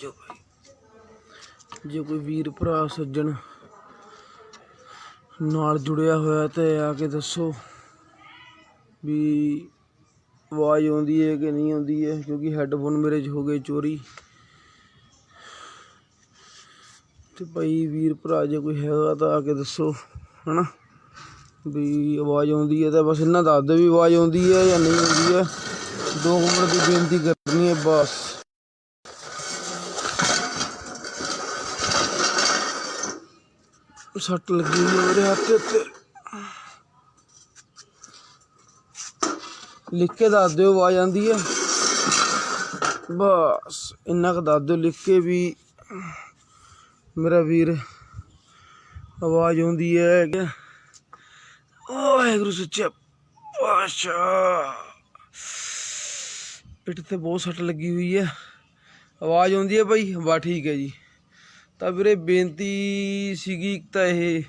ਜੋ ਭਾਈ। ਜੇ ਕੋਈ ਵੀਰ ਭਰਾ ਸੱਜਣ ਨਾਲ ਜੁੜਿਆ ਹੋਇਆ ਤੇ ਆ ਕੇ ਦੱਸੋ ਵੀ ਆਵਾਜ਼ ਆਉਂਦੀ ਹੈ ਕਿ ਨਹੀਂ ਆਉਂਦੀ ਹੈ, ਕਿਉਂਕਿ ਹੈੱਡਫੋਨ ਮੇਰੇ 'ਚ ਹੋ ਗਏ ਚੋਰੀ। ਤੇ ਭਾਈ ਵੀਰ ਭਰਾ ਜੇ ਕੋਈ ਹੈਗਾ ਤਾਂ ਆ ਕੇ ਦੱਸੋ, ਹਨਾ? ਵੀ ਆਵਾਜ਼ ਆਉਂਦੀ ਹੈ ਤਾਂ ਬਸ ਇਹਨਾਂ ਦੱਸ ਦਿਓ ਵੀ ਆਵਾਜ਼ ਆਉਂਦੀ ਹੈ ਜਾਂ ਨਹੀਂ ਆਉਂਦੀ ਹੈ। ਦੋ ਮਿੰਟ ਦੀ ਬੇਨਤੀ ਕਰਨੀ ਹੈ, ਬਸ। ਸੱਟ ਲੱਗੀ ਹੋਈ ਮੇਰੇ ਹੱਥ ਤੇ ਉੱਤੇ। ਲਿਖ ਕੇ ਦੱਸ ਦਿਓ, ਆਵਾਜ਼ ਆਉਂਦੀ ਹੈ ਬਸ, ਇੰਨਾ ਕੁ ਦੱਸ ਦਿਓ, ਲਿਖ ਕੇ ਵੀ ਮੇਰਾ ਵੀਰ ਆਵਾਜ਼ ਆਉਂਦੀ ਹੈ। ਕਿ ਵਾਹਿਗੁਰੂ ਸੱਚੇ ਪਾਤਸ਼ਾਹ। ਪਿੱਠ ਤੇ ਬਹੁਤ ਸੱਟ ਲੱਗੀ ਹੋਈ ਹੈ। ਆਵਾਜ਼ ਆਉਂਦੀ ਹੈ ਭਾਈ ਬਾ ਠੀਕ ਹੈ ਜੀ। ਤਾਂ ਵੀਰੇ ਬੇਨਤੀ ਸੀਗੀ ਇੱਕ ਤਾਂ ਇਹ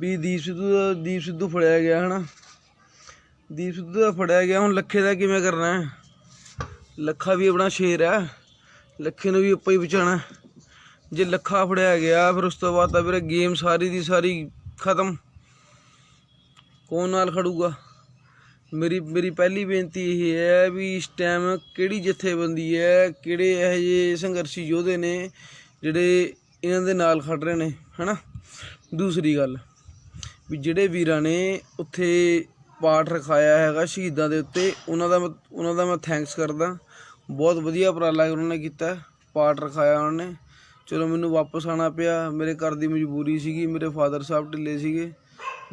ਵੀ ਦੀਪ ਸਿੱਧੂ ਦਾ ਦੀਪ ਸਿੱਧੂ ਫੜਿਆ ਗਿਆ ਹਨਾ। ਦੀਪ ਸਿੱਧੂ ਦਾ ਫੜਿਆ ਗਿਆ, ਹੁਣ ਲੱਖੇ ਦਾ ਕਿਵੇਂ ਕਰਨਾ ਹੈ? ਲੱਖਾ ਵੀ ਆਪਣਾ ਸ਼ੇਰ ਹੈ। ਲੱਖੇ ਨੂੰ ਵੀ ਆਪਾਂ ਹੀ ਬਚਾਣਾ ਜੇ ਲੱਖਾ ਫੜਿਆ ਗਿਆ, ਫਿਰ ਉਸ ਤੋਂ ਬਾਅਦ ਤਾਂ ਵੀਰੇ ਗੇਮ ਸਾਰੀ ਦੀ ਸਾਰੀ ਖਤਮ। ਕੌਣ ਨਾਲ ਖੜੂਗਾ? ਮੇਰੀ ਮੇਰੀ ਪਹਿਲੀ ਬੇਨਤੀ ਇਹ ਹੈ ਵੀ ਇਸ ਟਾਈਮ ਕਿਹੜੀ ਜਥੇਬੰਦੀ ਹੈ, ਕਿਹੜੇ ਇਹੋ ਜਿਹੇ ਸੰਘਰਸ਼ੀ ਯੋਧੇ ਨੇ ਜਿਹੜੇ ਇਹਨਾਂ ਦੇ ਨਾਲ ਖੜ ਰਹੇ ਨੇ, ਹਨਾ? ਦੂਸਰੀ ਗੱਲ, ਵੀ ਜਿਹੜੇ ਵੀਰਾਂ ਨੇ ਉੱਥੇ ਪਾਠ ਰਖਾਇਆ ਹੈਗਾ ਸ਼ਹੀਦਾਂ ਦੇ ਉੱਤੇ, ਉਹਨਾਂ ਦਾ ਮੈਂ, ਉਹਨਾਂ ਦਾ ਮੈਂ ਥੈਂਕਸ ਕਰਦਾ। ਬਹੁਤ ਵਧੀਆ ਉਪਰਾਲਾ ਉਹਨਾਂ ਨੇ ਕੀਤਾ, ਪਾਠ ਰਖਾਇਆ ਉਹਨਾਂ ਨੇ। ਚਲੋ ਮੈਨੂੰ ਵਾਪਸ ਆਣਾ ਪਿਆ, ਮੇਰੇ ਘਰ ਦੀ ਮਜਬੂਰੀ ਸੀਗੀ, ਮੇਰੇ ਫਾਦਰ ਸਾਹਿਬ ਢਿੱਲੇ ਸੀਗੇ।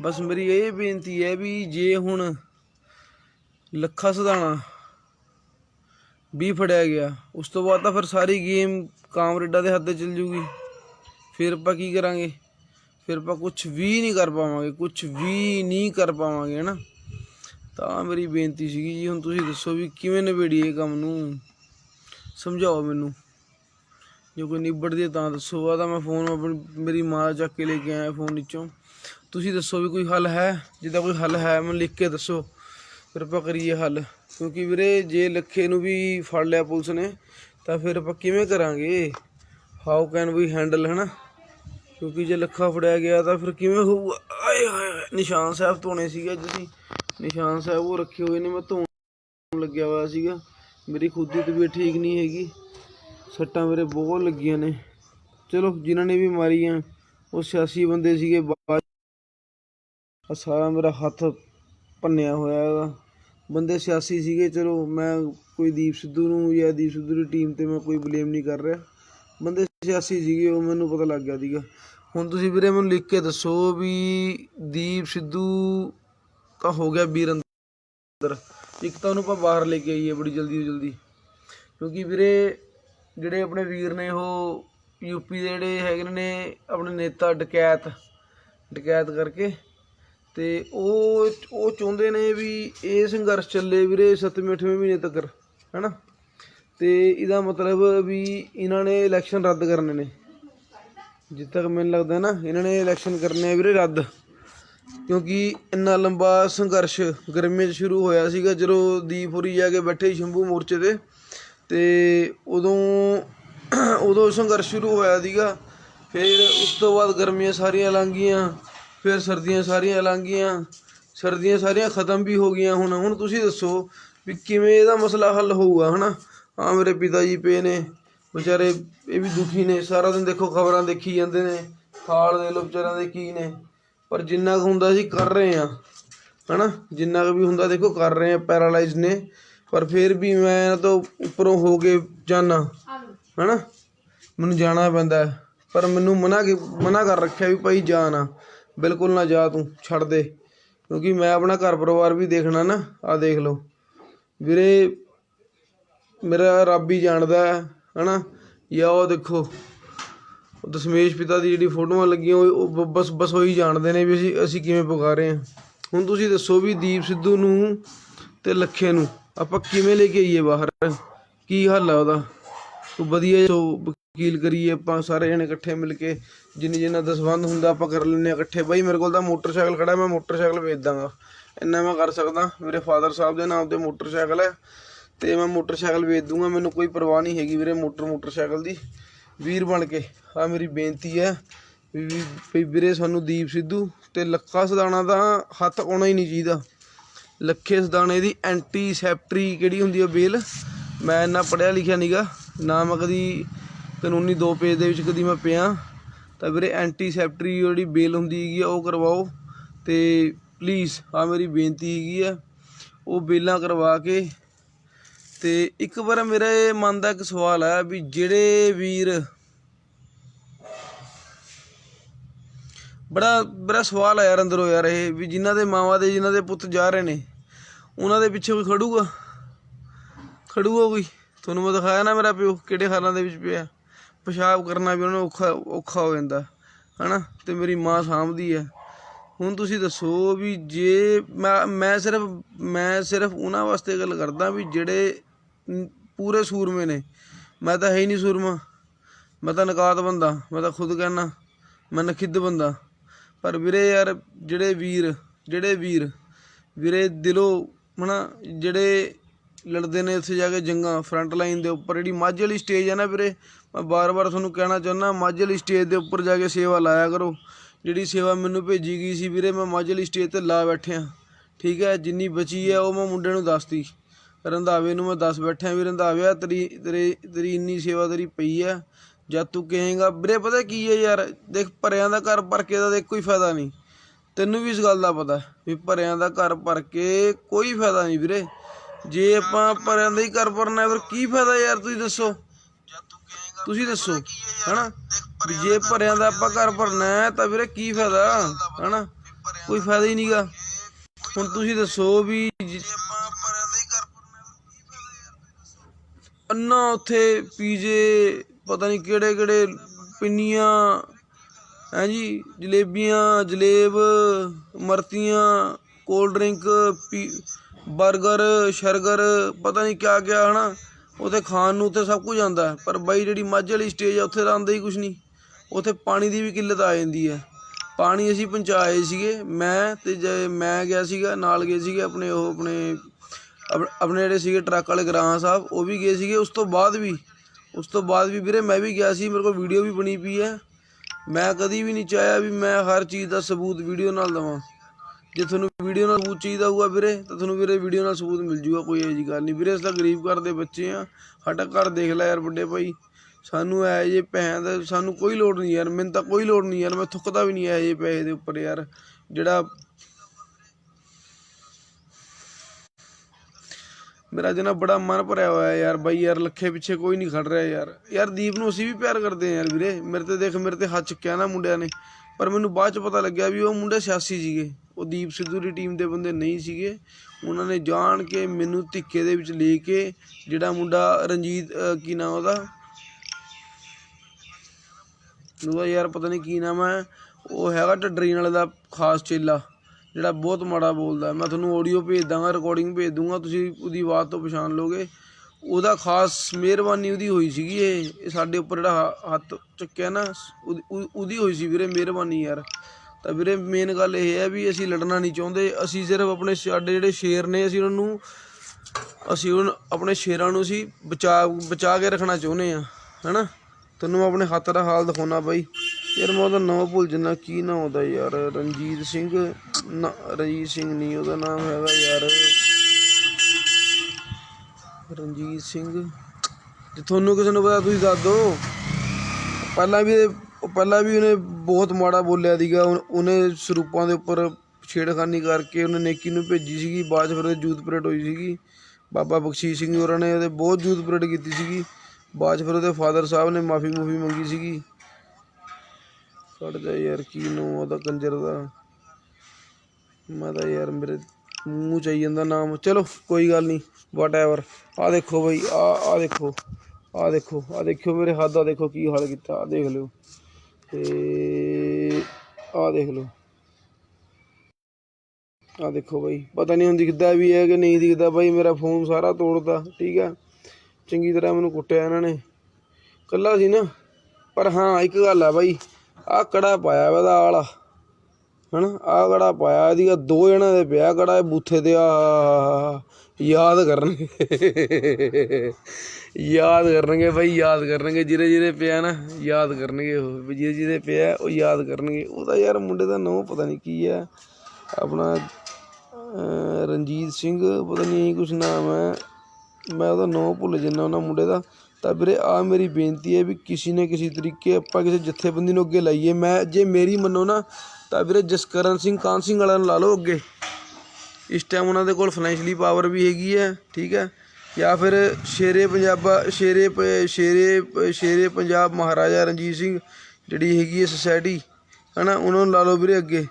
ਬਸ ਮੇਰੀ ਇਹ ਬੇਨਤੀ ਹੈ ਵੀ ਜੇ ਹੁਣ ਲੱਖਾ ਸਦਾਣਾ ਵੀ ਫੜਿਆ ਗਿਆ, ਉਸ ਤੋਂ ਬਾਅਦ ਤਾਂ ਫਿਰ ਸਾਰੀ ਗੇਮ ਕਾਮਰੇਡਾਂ ਦੇ ਹੱਥ ਤੇ ਚੱਲ ਜੂਗੀ। ਫਿਰ ਆਪਾਂ ਕੀ ਕਰਾਂਗੇ? ਫਿਰ ਆਪਾਂ ਕੁਝ ਵੀ ਨਹੀਂ ਕਰ ਪਾਵਾਂਗੇ ਕੁਝ ਵੀ ਨਹੀਂ ਕਰ ਪਾਵਾਂਗੇ, ਹਨਾ? ਤਾਂ ਮੇਰੀ ਬੇਨਤੀ ਸੀਗੀ ਜੀ, ਹੁਣ ਤੁਸੀਂ ਦੱਸੋ ਵੀ ਕਿਵੇਂ ਨਿਬੇੜੀਏ ਕੰਮ ਨੂੰ? ਸਮਝਾਓ ਮੈਨੂੰ। ਜੇ ਕੋਈ ਨਿਬੜਦੀ ਤਾਂ ਦੱਸੋ, ਆ ਤਾਂ ਮੈਂ ਫੋਨ ਆਪਣੀ, ਮੇਰੀ ਮਾਂ ਚੱਕ ਕੇ ਲੈ ਕੇ ਆਇਆ ਫੋਨ ਵਿੱਚੋਂ। ਤੁਸੀਂ ਦੱਸੋ ਵੀ ਕੋਈ ਹੱਲ ਹੈ? ਜਿੱਦਾਂ ਕੋਈ ਹੱਲ ਹੈ, ਮੈਨੂੰ ਲਿਖ ਕੇ ਦੱਸੋ। ਫਿਰ ਆਪਾਂ ਕਰੀਏ ਹੱਲ। ਕਿਉਂਕਿ ਵੀਰੇ, ਜੇ ਲੱਖੇ ਨੂੰ ਵੀ ਫੜ ਲਿਆ ਪੁਲਿਸ ਨੇ ਤਾਂ ਫਿਰ ਆਪਾਂ ਕਿਵੇਂ ਕਰਾਂਗੇ? ਹਾਊ ਕੈਨ ਵੀ ਹੈਂਡਲ ਹੈ ਨਾ ਕਿਉਂਕਿ ਜੇ ਲੱਖਾ ਫੜਿਆ ਗਿਆ ਤਾਂ ਫਿਰ ਕਿਵੇਂ ਹੋਊਗਾ? ਆਏ ਹਾਏ ਨਿਸ਼ਾਨ ਸਾਹਿਬ ਧੋਣੇ ਸੀਗੇ ਤੁਸੀਂ ਨਿਸ਼ਾਨ ਸਾਹਿਬ ਉਹ ਰੱਖੇ ਹੋਏ ਨੇ, ਮੈਂ ਧੋਣ ਲੱਗਿਆ ਹੋਇਆ ਸੀਗਾ। ਮੇਰੀ ਖੁਦ ਦੀ ਤਬੀਅਤ ਠੀਕ ਨਹੀਂ ਹੈਗੀ। ਸੱਟਾਂ ਮੇਰੇ ਬਹੁਤ ਲੱਗੀਆਂ ਨੇ। ਚਲੋ, ਜਿਨ੍ਹਾਂ ਨੇ ਵੀ ਮਾਰੀਆਂ, ਉਹ ਸਿਆਸੀ ਬੰਦੇ ਸੀਗੇ। ਬਾਅਦ ਸਾਰਾ ਮੇਰਾ ਹੱਥ ਭੰਨਿਆ ਹੋਇਆ ਹੈਗਾ। ਬੰਦੇ ਸਿਆਸੀ ਸੀਗੇ, ਚਲੋ ਮੈਂ ਕੋਈ ਦੀਪ ਸਿੱਧੂ ਨੂੰ ਜਾਂ ਦੀਪ ਸਿੱਧੂ ਦੀ ਟੀਮ ਤੇ ਮੈਂ ਕੋਈ ਬਲੇਮ ਨਹੀਂ ਕਰ ਰਿਹਾ। ਬੰਦੇ ਸਿਆਸੀ ਸੀਗੇ, ਉਹ ਮੈਨੂੰ ਪਤਾ ਲੱਗ ਗਿਆ ਸੀਗਾ। ਹੁਣ ਤੁਸੀਂ ਵੀਰੇ ਮੈਨੂੰ ਲਿਖ ਕੇ ਦੱਸੋ ਵੀ ਦੀਪ ਸਿੱਧੂ ਤਾਂ ਹੋ ਗਿਆ ਵੀਰ ਅੰਦਰ। ਇੱਕ ਤਾਂ ਉਹਨੂੰ ਆਪਾਂ ਬਾਹਰ ਲੈ ਕੇ ਆਈਏ ਬੜੀ ਜਲਦੀ ਤੋਂ ਜਲਦੀ। ਕਿਉਂਕਿ ਵੀਰੇ ਜਿਹੜੇ ਆਪਣੇ ਵੀਰ ਨੇ ਉਹ ਯੂਪੀ ਦੇ ਜਿਹੜੇ ਹੈਗੇ ਨੇ ਆਪਣੇ ਨੇਤਾ ਡਕੈਤ ਡਕੈਤ ਕਰਕੇ ਤੇ ਉਹ ਉਹ ਚਾਹੁੰਦੇ ਨੇ ਵੀ ਇਹ ਸੰਘਰਸ਼ ਚੱਲੇ ਵੀਰੇ 7ਵੇਂ 8ਵੇਂ ਮਹੀਨੇ ਤੱਕ, ਹੈਨਾ? ਤੇ ਇਹਦਾ ਮਤਲਬ ਵੀ ਇਹਨਾਂ ਨੇ ਇਲੈਕਸ਼ਨ ਰੱਦ ਕਰਨੇ ਨੇ। ਜਿੱਥੇ ਤੱਕ ਮੈਨੂੰ ਲੱਗਦਾ ਨਾ, ਇਹਨਾਂ ਨੇ ਇਲੈਕਸ਼ਨ ਕਰਨੇ ਆ ਵੀਰੇ ਰੱਦ। ਕਿਉਂਕਿ ਇੰਨਾ ਲੰਬਾ ਸੰਘਰਸ਼ ਗਰਮੀਆਂ 'ਚ ਸ਼ੁਰੂ ਹੋਇਆ ਸੀਗਾ, ਜਦੋਂ ਦੀਪੁਰੀ ਜਾ ਕੇ ਬੈਠੇ ਸ਼ੰਭੂ ਮੋਰਚੇ ਤੇ। ਤੇ ਉਦੋਂ ਉਦੋਂ ਸੰਘਰਸ਼ ਸ਼ੁਰੂ ਹੋਇਆ ਸੀਗਾ। ਫਿਰ ਉਸ ਤੋਂ ਬਾਅਦ ਗਰਮੀਆਂ ਸਾਰੀਆਂ ਲੰਘ ਗਈਆਂ। ਫਿਰ ਸਰਦੀਆਂ ਸਾਰੀਆਂ ਲੰਘ ਗਈਆਂ ਸਰਦੀਆਂ ਸਾਰੀਆਂ ਖਤਮ ਵੀ ਹੋ ਗਈਆਂ ਹੁਣ। ਹੁਣ ਤੁਸੀਂ ਦੱਸੋ ਵੀ ਕਿਵੇਂ ਇਹਦਾ ਮਸਲਾ ਹੱਲ ਹੋਊਗਾ, ਹਨਾ? ਹਾਂ ਮੇਰੇ ਪਿਤਾ ਜੀ ਪਏ ਨੇ, ਵਿਚਾਰੇ ਇਹ ਵੀ ਦੁਖੀ ਨੇ। ਸਾਰਾ ਦਿਨ ਦੇਖੋ ਖਬਰਾਂ ਦੇਖੀ ਜਾਂਦੇ ਨੇ ਹਾਲ ਦੇ ਲੋ ਵਿਚਾਰਿਆਂ ਦੇ ਕੀ ਨੇ। ਪਰ ਜਿੰਨਾ ਕੁ ਹੁੰਦਾ ਸੀ ਕਰ ਰਹੇ ਆ ਹਨਾ? ਜਿੰਨਾ ਕੁ ਵੀ ਹੁੰਦਾ ਦੇਖੋ ਕਰ ਰਹੇ ਆ ਪੈਰਾਲਾਈਜ਼ ਨੇ। ਪਰ ਫਿਰ ਵੀ ਮੈਂ ਇਹਨਾਂ ਤੋਂ ਉੱਪਰੋਂ ਹੋ ਕੇ ਜਾਣਾ ਹਨਾ? ਮੈਨੂੰ ਜਾਣਾ ਪੈਂਦਾ, ਪਰ ਮੈਨੂੰ ਮਨਾ ਕਿ, ਮਨਾ ਕਰ ਰੱਖਿਆ ਵੀ ਭਾਈ ਜਾ ਨਾ ਬਿਲਕੁਲ ਨਾ ਜਾ ਤੂੰ, ਛੱਡ ਦੇ। ਕਿਉਂਕਿ ਮੈਂ ਆਪਣਾ ਘਰ ਪਰਿਵਾਰ ਵੀ ਦੇਖਣਾ ਨਾ ਆ ਦੇਖ ਲਓ। ਵੀਰੇ, ਮੇਰਾ ਰੱਬ ਹੀ ਜਾਣਦਾ ਹੈ, ਹਨਾ? ਜਾਂ ਉਹ ਦੇਖੋ, ਉਹ ਦਸ਼ਮੇਸ਼ ਪਿਤਾ ਦੀ ਜਿਹੜੀ ਫੋਟੋਆਂ ਲੱਗੀਆਂ, ਉਹ ਉਹ ਬ- ਬਸ ਬਸ ਉਹੀ ਜਾਣਦੇ ਨੇ ਵੀ ਅਸੀਂ ਅਸੀਂ ਕਿਵੇਂ ਪੁਕਾਰੇ ਹਾਂ। ਹੁਣ ਤੁਸੀਂ ਦੱਸੋ ਵੀ ਦੀਪ ਸਿੱਧੂ ਨੂੰ ਤੇ ਲੱਖੇ ਨੂੰ ਆਪਾਂ ਕਿਵੇਂ ਲੈ ਕੇ ਆਈਏ ਬਾਹਰ? ਕੀ ਹੱਲ ਆ ਉਹਦਾ? ਵਧੀਆ ਸੋ ਵਕੀਲ ਕਰੀਏ, ਆਪਾਂ ਸਾਰੇ ਜਣੇ ਇਕੱਠੇ ਮਿਲ ਕੇ ਜਿੰਨੇ ਜਿੰਨਾ ਦਸਵੰਦ ਹੁੰਦਾ ਆਪਾਂ ਕਰ ਲੈਂਦੇ ਹਾਂ ਇਕੱਠੇ। ਬਾਈ ਮੇਰੇ ਕੋਲ ਤਾਂ ਮੋਟਰਸਾਈਕਲ ਖੜਾ, ਮੈਂ ਮੋਟਰਸਾਈਕਲ ਵੇਚ ਦਾਂਗਾ। ਇੰਨਾ ਮੈਂ ਕਰ ਸਕਦਾ, ਮੇਰੇ ਫਾਦਰ ਸਾਹਿਬ ਦੇ ਨਾਮ ਤੇ ਮੋਟਰਸਾਈਕਲ ਹੈ ਤੇ ਮੈਂ ਮੋਟਰਸਾਈਕਲ ਵੇਚ ਦੂੰਗਾ, ਮੈਨੂੰ ਕੋਈ ਪਰਵਾਹ ਨਹੀਂ ਹੈਗੀ ਵੀਰੇ ਮੋਟਰ ਮੋਟਰਸਾਈਕਲ ਦੀ। ਵੀਰ ਬਣ ਕੇ ਆ ਮੇਰੀ ਬੇਨਤੀ ਹੈ ਵੀ ਵੀਰੇ ਸਾਨੂੰ ਦੀਪ ਸਿੱਧੂ ਤੇ ਲੱਖਾ ਸਦਾਣਾ ਦਾ ਹੱਥ ਆਉਣਾ ਹੀ ਨਹੀਂ ਚਾਹੀਦਾ। ਲੱਖੇ ਸਦਾਣੇ ਦੀ ਐਂਟੀ ਐਂਟੀਸੈਪਟਰੀ ਕਿਹੜੀ ਹੁੰਦੀ ਹੈ ਬੇਲ? ਮੈਂ ਇੰਨਾ ਪੜਿਆ ਲਿਖਿਆ ਨਹੀਂਗਾ ਨਾ ਮੈਂ ਕਦੀ ਕਾਨੂੰਨੀ ਦੋ ਪੇਜ ਦੇ ਵਿੱਚ ਕਦੀ ਮੈਂ ਪਿਆ। ਤਾਂ ਵੀਰੇ ਐਂਟੀਸੈਪਟਰੀ ਜਿਹੜੀ ਬੇਲ ਹੁੰਦੀ ਹੈਗੀ ਆ, ਉਹ ਕਰਵਾਓ। ਤੇ ਪਲੀਜ਼ ਆ ਮੇਰੀ ਬੇਨਤੀ ਹੈਗੀ ਆ, ਉਹ ਬੇਲਾਂ ਕਰਵਾ ਕੇ। ਤੇ ਇੱਕ ਵਾਰ ਮੇਰੇ ਮਨ ਦਾ ਇੱਕ ਸਵਾਲ ਹੈ ਵੀ ਜਿਹੜੇ ਵੀਰ ਬੜਾ ਬੜਾ ਸਵਾਲ ਆ ਯਾਰ ਅੰਦਰੋਂ ਯਾਰ ਇਹ, ਵੀ ਜਿਨ੍ਹਾਂ ਦੇ ਮਾਵਾਂ ਦੇ, ਜਿਨ੍ਹਾਂ ਦੇ ਪੁੱਤ ਜਾ ਰਹੇ ਨੇ, ਉਹਨਾਂ ਦੇ ਪਿੱਛੇ ਕੋਈ ਖੜੂਗਾ? ਖੜੂਗਾ ਕੋਈ? ਤੁਹਾਨੂੰ ਮੈਂ ਦਿਖਾਇਆ ਨਾ ਮੇਰਾ ਪਿਓ, ਕਿਹੜੇ ਹਾਲਾਂ ਦੇ ਵਿੱਚ ਪਿਆ। ਪਿਸ਼ਾਬ ਕਰਨਾ ਵੀ ਉਹਨਾਂ ਨੂੰ ਔਖਾ ਔਖਾ ਹੋ ਜਾਂਦਾ, ਹਨਾ? ਤੇ ਮੇਰੀ ਮਾਂ ਸਾਂਭਦੀ ਹੈ ਹੁਣ ਤੁਸੀਂ ਦੱਸੋ ਵੀ ਜੇ ਮੈਂ ਮੈਂ ਸਿਰਫ ਮੈਂ ਸਿਰਫ ਉਹਨਾਂ ਵਾਸਤੇ ਗੱਲ ਕਰਦਾ ਵੀ ਜਿਹੜੇ ਪੂਰੇ ਸੂਰਮੇ ਨੇ। ਮੈਂ ਤਾਂ ਹੈ ਹੀ ਨਹੀਂ ਸੂਰਮਾ। ਮੈਂ ਤਾਂ ਨਕਾਤ ਬੰਦਾ, ਮੈਂ ਤਾਂ ਖੁਦ ਕਹਿਣਾ ਮੈਂ ਨਖਿੱਧ ਬੰਦਾ। ਪਰ ਵੀਰੇ ਯਾਰ, ਜਿਹੜੇ ਵੀਰ ਜਿਹੜੇ ਵੀਰ, ਵੀਰੇ ਦਿਲੋਂ, ਹਨਾ? ਜਿਹੜੇ ਲੜਦੇ ਨੇ ਉੱਥੇ ਜਾ ਕੇ ਜੰਗਾਂ ਫਰੰਟ ਲਾਈਨ ਦੇ ਉੱਪਰ, ਜਿਹੜੀ ਮਾਝੇ ਵਾਲੀ ਸਟੇਜ ਹੈ ਨਾ ਵੀਰੇ ਮੈਂ ਬਾਰ-ਬਾਰ ਤੁਹਾਨੂੰ ਕਹਿਣਾ ਚਾਹੁੰਦਾ, ਮਾਝੇ ਵਾਲੀ ਸਟੇਜ ਦੇ ਉੱਪਰ ਜਾ ਕੇ ਸੇਵਾ ਲਾਇਆ ਕਰੋ। ਜਿਹੜੀ ਸੇਵਾ ਮੈਨੂੰ ਭੇਜੀ ਗਈ ਸੀ ਵੀਰੇ, ਮੈਂ ਮਾਝੇ ਵਾਲੀ ਸਟੇਜ ਤੇ ਲਾ ਬੈਠਿਆ। ਠੀਕ ਹੈ, ਜਿੰਨੀ ਬਚੀ ਹੈ ਉਹ ਮੈਂ ਮੁੰਡੇ ਨੂੰ ਦੱਸਤੀ। ਰੰਧਾਵੇ ਨੂੰ ਮੈਂ ਦੱਸ ਬੈਠਿਆ ਵੀ ਰੰਧਾਵਿਆ ਤੇਰੀ, ਤੇਰੇ, ਤੇਰੀ ਇੰਨੀ ਸੇਵਾ ਤੇਰੀ ਪਈ ਹੈ, ਜਦ ਤੂੰ ਕਹੇਗਾ, ਵੀਰੇ ਪਤਾ ਕੀ ਹੈ ਯਾਰ, ਦੇਖ ਭਰਿਆਂ ਦਾ ਘਰ ਭਰ ਕੇ ਦਾ ਦੇਖ ਕੋਈ ਫਾਇਦਾ ਨਹੀਂ। ਤੈਨੂੰ ਵੀ ਇਸ ਗੱਲ ਦਾ ਪਤਾ ਵੀ ਭਰਿਆਂ ਦਾ ਘਰ ਭਰ ਕੇ ਕੋਈ ਫਾਇਦਾ ਨਹੀਂ ਵੀਰੇ। ਜੇ ਆਪਾਂ ਭਰਿਆਂ ਦਾ ਹੀ ਘਰ ਭਰਨਾ ਫਿਰ ਕੀ ਫਾਇਦਾ ਯਾਰ, ਤੁਸੀਂ ਦੱਸੋ। ਤੁਸੀਂ ਦੱਸੋ ਹਨਾ? ਵੀ ਜੇ ਭਰਿਆਂ ਦਾ ਆਪਾਂ ਘਰ ਭਰਨਾ ਹੈ ਤਾਂ ਵੀਰੇ ਕੀ ਫਾਇਦਾ ਹਨਾ? ਕੋਈ ਫਾਇਦਾ ਹੀ ਨਹੀਂਗਾ। ਹੁਣ ਤੁਸੀਂ ਦੱਸੋ ਵੀ ਜੇ ਆਪਾਂ ਭਰਿਆਂ ਦਾ ਹੀ ਘਰ ਅੰਨਾ ਉੱਥੇ ਪੀਜੇ ਪਤਾ ਨਹੀਂ ਕਿਹੜੇ ਕਿਹੜੇ ਪਿੰਨੀਆਂ ਹੈਂ ਜੀ? ਜਲੇਬੀਆਂ ਜਲੇਬ ਮਰਤੀਆਂ ਕੋਲਡ ਡਰਿੰਕ ਪੀ 버ਗਰ ਸ਼ਰਗਰ ਪਤਾ ਨਹੀਂ ਕਿਆ ਕਿਆ ਹਨਾ? ਉੱਥੇ ਖਾਣ ਨੂੰ ਉੱਥੇ ਸਭ ਕੁਝ ਆਉਂਦਾ ਪਰ ਬਾਈ ਜਿਹੜੀ ਮੱਝ ਵਾਲੀ ਸਟੇਜ ਆ, ਉੱਥੇ ਤਾਂ ਆਉਂਦਾ ਹੀ ਕੁਝ ਨਹੀਂ। ਉੱਥੇ ਪਾਣੀ ਦੀ ਵੀ ਕਿੱਲਤ ਆ ਜਾਂਦੀ ਹੈ। ਪਾਣੀ ਅਸੀਂ ਪਹੁੰਚਾਏ ਸੀਗੇ, ਮੈਂ ਤੇ ਜੇ ਮੈਂ ਗਿਆ ਸੀਗਾ, ਨਾਲ ਗਏ ਸੀਗੇ ਆਪਣੇ ਉਹ ਆਪਣੇ ਆਪ- ਆਪਣੇ ਜਿਹੜੇ ਸੀਗੇ ਟਰੱਕ ਵਾਲੇ ਗਰਾਂ ਸਾਹਿਬ, ਉਹ ਵੀ ਗਏ ਸੀਗੇ। ਉਸ ਤੋਂ ਬਾਅਦ ਵੀ, ਉਸ ਤੋਂ ਬਾਅਦ ਵੀ ਵੀਰੇ ਮੈਂ ਵੀ ਗਿਆ ਸੀ, ਮੇਰੇ ਕੋਲ ਵੀਡੀਓ ਵੀ ਬਣੀ ਪਈ ਹੈ। ਮੈਂ ਕਦੀ ਵੀ ਨਹੀਂ ਚਾਹਿਆ ਵੀ ਮੈਂ ਹਰ ਚੀਜ਼ ਦਾ ਸਬੂਤ ਵੀਡੀਓ ਨਾਲ ਦਵਾਂ। ਜੇ ਤੁਹਾਨੂੰ ਵੀਡੀਓ ਨਾਲ ਸਬੂਤ ਚਾਹੀਦਾ ਹੋਊਗਾ ਵੀਰੇ, ਤਾਂ ਤੁਹਾਨੂੰ ਵੀਰੇ ਵੀਡੀਓ ਨਾਲ ਸਬੂਤ ਮਿਲ ਜੂਗਾ, ਕੋਈ ਇਹੋ ਜਿਹੀ ਗੱਲ ਨਹੀਂ। ਵੀਰੇ ਅਸੀਂ ਤਾਂ ਗਰੀਬ ਘਰ ਦੇ ਬੱਚੇ ਆ ਸਾਡਾ ਘਰ ਦੇਖ ਲੈ ਯਾਰ ਵੱਡੇ ਭਾਈ। ਸਾਨੂੰ ਐ ਜੇ ਪੈਸਿਆਂ ਦਾ ਸਾਨੂੰ ਕੋਈ ਲੋੜ ਨਹੀਂ ਯਾਰ, ਮੈਨੂੰ ਤਾਂ ਕੋਈ ਲੋੜ ਨਹੀਂ ਯਾਰ, ਮੈਂ ਥੁੱਕਦਾ ਵੀ ਨਹੀਂ ਐ ਜੇ ਪੈਸੇ ਦੇ ਉੱਪਰ ਯਾਰ। ਜਿਹੜਾ ਮੇਰਾ ਜਨਾ ਬੜਾ ਮਨ ਭਰਿਆ ਹੋਇਆ ਯਾਰ, ਬਾਈ ਯਾਰ ਲੱਖੇ ਪਿੱਛੇ ਕੋਈ ਨਹੀਂ ਖੜ ਰਿਹਾ ਯਾਰ। ਯਾਰ ਦੀਪ ਨੂੰ ਅਸੀਂ ਵੀ ਪਿਆਰ ਕਰਦੇ ਹਾਂ ਯਾਰ ਵੀਰੇ। ਮੇਰੇ ਤੇ ਦੇਖ, ਮੇਰੇ ਤੇ ਹੱਥ ਚੁੱਕਿਆ ਨਾ ਮੁੰਡਿਆਂ ਨੇ। ਪਰ ਮੈਨੂੰ ਬਾਅਦ ਚ ਪਤਾ ਲੱਗਿਆ ਵੀ ਉਹ ਮੁੰਡੇ ਸਿਆਸੀ ਸੀਗੇ। ਉਹ ਦੀਪ ਸਿੱਧੂ ਦੀ ਟੀਮ ਦੇ ਬੰਦੇ ਨਹੀਂ ਸੀਗੇ। ਉਹਨਾਂ ਨੇ ਜਾਣ ਕੇ ਮੈਨੂੰ ਧਿੱਕੇ ਦੇ ਵਿੱਚ ਲੈ ਕੇ ਜਿਹੜਾ ਮੁੰਡਾ ਰਣਜੀਤ ਕੀ ਨਾਮ ਉਹਦਾ? ਉਹਦਾ ਯਾਰ ਪਤਾ ਨਹੀਂ ਕੀ ਨਾਮ ਹੈ। ਉਹ ਹੈਗਾ ਟੱਡਰੀ ਵਾਲੇ ਦਾ ਖਾਸ ਚੇਲਾ। ਜਿਹੜਾ ਬਹੁਤ ਮਾੜਾ ਬੋਲਦਾ ਮੈਂ ਤੁਹਾਨੂੰ ਆਡੀਓ ਭੇਜ ਦਾਂਗਾ ਰਿਕਾਰਡਿੰਗ ਭੇਜ ਦੂੰਗਾ, ਤੁਸੀਂ ਉਹਦੀ ਆਵਾਜ਼ ਤੋਂ ਪਛਾਣ ਲਓਗੇ। ਉਹਦਾ ਖਾਸ ਮਿਹਰਬਾਨੀ ਉਹਦੀ ਹੋਈ ਸੀਗੀ ਇਹ। ਇਹ ਸਾਡੇ ਉੱਪਰ ਜਿਹੜਾ ਹ- ਹੱਥ ਚੱਕਿਆ ਨਾ ਉਹਦੀ- ਉਹਦੀ ਹੋਈ ਸੀ ਵੀਰੇ ਮਿਹਰਬਾਨੀ ਯਾਰ। ਤਾਂ ਵੀਰੇ ਮੇਨ ਗੱਲ ਇਹ ਹੈ ਵੀ ਅਸੀਂ ਲੜਨਾ ਨਹੀਂ ਚਾਹੁੰਦੇ। ਅਸੀਂ ਸਿਰਫ ਆਪਣੇ ਸਾਡੇ ਜਿਹੜੇ ਸ਼ੇਰ ਨੇ, ਅਸੀਂ ਉਹਨਾਂ ਨੂੰ, ਅਸੀਂ ਹੁਣ ਆਪਣੇ ਸ਼ੇਰਾਂ ਨੂੰ ਅਸੀਂ ਬਚਾ ਬਚਾ ਕੇ ਰੱਖਣਾ ਚਾਹੁੰਦੇ ਆ ਹੈਨਾ? ਤੈਨੂੰ ਮੈਂ ਆਪਣੇ ਹੱਥ ਦਾ ਹਾਲ ਦਿਖਾਉਣਾ ਬਾਈ। ਯਾਰ ਮੈਂ ਉਹਦਾ ਨਾਮ ਭੁੱਲ ਜੰਨਾ ਕੀ ਨਾਮ ਉਹਦਾ ਯਾਰ? ਰਣਜੀਤ ਸਿੰਘ, ਨਾ, ਰਣਜੀਤ ਸਿੰਘ ਨਹੀਂ, ਉਹਦਾ ਨਾਮ ਹੈਗਾ ਯਾਰ। ਰਣਜੀਤ ਸਿੰਘ। ਜੇ ਤੁਹਾਨੂੰ ਕਿਸੇ ਨੂੰ ਪਤਾ, ਤੁਸੀਂ ਦੱਸ ਦਿਓ ਪਹਿਲਾਂ ਵੀ ਪਹਿਲਾਂ ਵੀ ਉਹਨੇ ਬਹੁਤ ਮਾੜਾ ਬੋਲਿਆ ਸੀਗਾ। ਉਹਨੇ ਸਰੂਪਾਂ ਦੇ ਉੱਪਰ ਛੇੜਖਾਨੀ ਕਰਕੇ ਉਹਨੇ ਨੇਕੀ ਨੂੰ ਭੇਜੀ ਸੀਗੀ। ਬਾਅਦ ਫਿਰ ਉਹਦੇ ਜੂਤ ਪਰੇਡ ਹੋਈ ਸੀਗੀ। ਬਾਬਾ ਬਖਸ਼ੀਸ਼ ਸਿੰਘ ਹੋਰਾਂ ਨੇ ਉਹਦੇ ਬਹੁਤ ਜੂਤ ਪ੍ਰੇਟ ਕੀਤੀ ਸੀਗੀ। ਬਾਅਦ ਫਿਰ ਉਹਦੇ ਫਾਦਰ ਸਾਹਿਬ ਨੇ ਮਾਫੀ ਮੂਫੀ ਮੰਗੀ ਸੀਗੀ। ਛੱਡ ਜਾ ਯਾਰ, ਕੀ ਨੂੰ ਉਹਦਾ ਕੰਜਰ ਦਾ। ਮੈਂ ਤਾਂ ਯਾਰ ਮੇਰੇ ਮੂੰਹ ਚ ਆਈ ਜਾਂਦਾ ਨਾਮ। ਚਲੋ, ਕੋਈ ਗੱਲ ਨਹੀਂ ਵਾਟਐਵਰ ਆ ਦੇਖੋ ਬਈ ਆ ਆ ਦੇਖੋ ਆ ਦੇਖੋ ਆ ਦੇਖਿਓ ਮੇਰੇ ਹੱਥ ਦਾ ਦੇਖੋ ਕੀ ਹਾਲ ਕੀਤਾ ਆ ਦੇਖ ਲਿਓ। ਤੇ ਆ ਦੇਖ ਲਓ। ਆ ਦੇਖੋ ਬਾਈ, ਪਤਾ ਨਹੀਂ ਹੁਣ ਦਿਖਦਾ ਵੀ ਹੈ ਕਿ ਨਹੀਂ ਦਿਖਦਾ। ਬਾਈ ਮੇਰਾ ਫੋਨ ਸਾਰਾ ਤੋੜਦਾ ਠੀਕ ਆ। ਚੰਗੀ ਤਰ੍ਹਾਂ ਮੈਨੂੰ ਕੁੱਟਿਆ ਇਹਨਾਂ ਨੇ। ਕੱਲਾ ਸੀ ਨਾ। ਪਰ ਹਾਂ, ਇੱਕ ਗੱਲ ਆ ਬਾਈ ਆ ਕੜਾ ਪਾਇਆ ਵਾ ਆਲਾ ਹਨਾ? ਆ ਕੜਾ ਪਾਇਆ, ਇਹਦੀ ਦੋ ਜਣਾਂ ਦੇ ਪਿਆ ਕੜਾ, ਇਹ ਬੂਥੇ ਤੇ ਆ, ਯਾਦ ਕਰਨਗੇ। ਯਾਦ ਕਰਨਗੇ ਭਾਈ ਯਾਦ ਕਰਨਗੇ ਜਿਹੜੇ ਜਿਹੜੇ ਪਿਆ ਨਾ, ਯਾਦ ਕਰਨਗੇ ਉਹ। ਵੀ ਜਿਹੜੇ ਜਿਹੜੇ ਪਿਆ, ਉਹ ਯਾਦ ਕਰਨਗੇ। ਉਹਦਾ ਯਾਰ ਮੁੰਡੇ ਦਾ ਨਾਂ ਪਤਾ ਨਹੀਂ ਕੀ ਹੈ ਆਪਣਾ ਰਣਜੀਤ ਸਿੰਘ, ਪਤਾ ਨਹੀਂ ਕੁਛ ਨਾਮ ਹੈ ਮੈਂ ਉਹਦਾ ਨਾਂ ਭੁੱਲ ਜੰਨਾ ਉਹਨਾਂ ਮੁੰਡੇ ਦਾ। ਤਾਂ ਵੀਰੇ ਆ ਮੇਰੀ ਬੇਨਤੀ ਹੈ ਵੀ ਕਿਸੇ ਨਾ ਕਿਸੇ ਤਰੀਕੇ ਆਪਾਂ ਕਿਸੇ ਜਥੇਬੰਦੀ ਨੂੰ ਅੱਗੇ ਲਾਈਏ। ਮੈਂ ਜੇ ਮੇਰੀ ਮੰਨੋ ਨਾ, ਤਾਂ ਵੀਰੇ ਜਸਕਰਨ ਸਿੰਘ ਕਾਨ ਸਿੰਘ ਵਾਲਿਆਂ ਨੂੰ ਲਾ ਲਓ ਅੱਗੇ। ਇਸ ਟਾਈਮ ਉਹਨਾਂ ਦੇ ਕੋਲ ਫਾਈਨੈਂਸ਼ਲੀ ਪਾਵਰ ਵੀ ਹੈਗੀ ਹੈ, ਠੀਕ ਹੈ? ਜਾਂ ਫਿਰ ਸ਼ੇਰੇ ਪੰਜਾਬਾ, ਸ਼ੇਰੇ ਪ- ਸ਼ੇਰੇ ਸ਼ੇਰੇ ਪੰਜਾਬ ਮਹਾਰਾਜਾ ਰਣਜੀਤ ਸਿੰਘ ਜਿਹੜੀ ਹੈਗੀ ਹੈ ਸੁਸਾਇਟੀ ਹਨਾ? ਉਹਨਾਂ ਨੂੰ ਲਾ ਲਓ ਵੀਰੇ ਅੱਗੇ।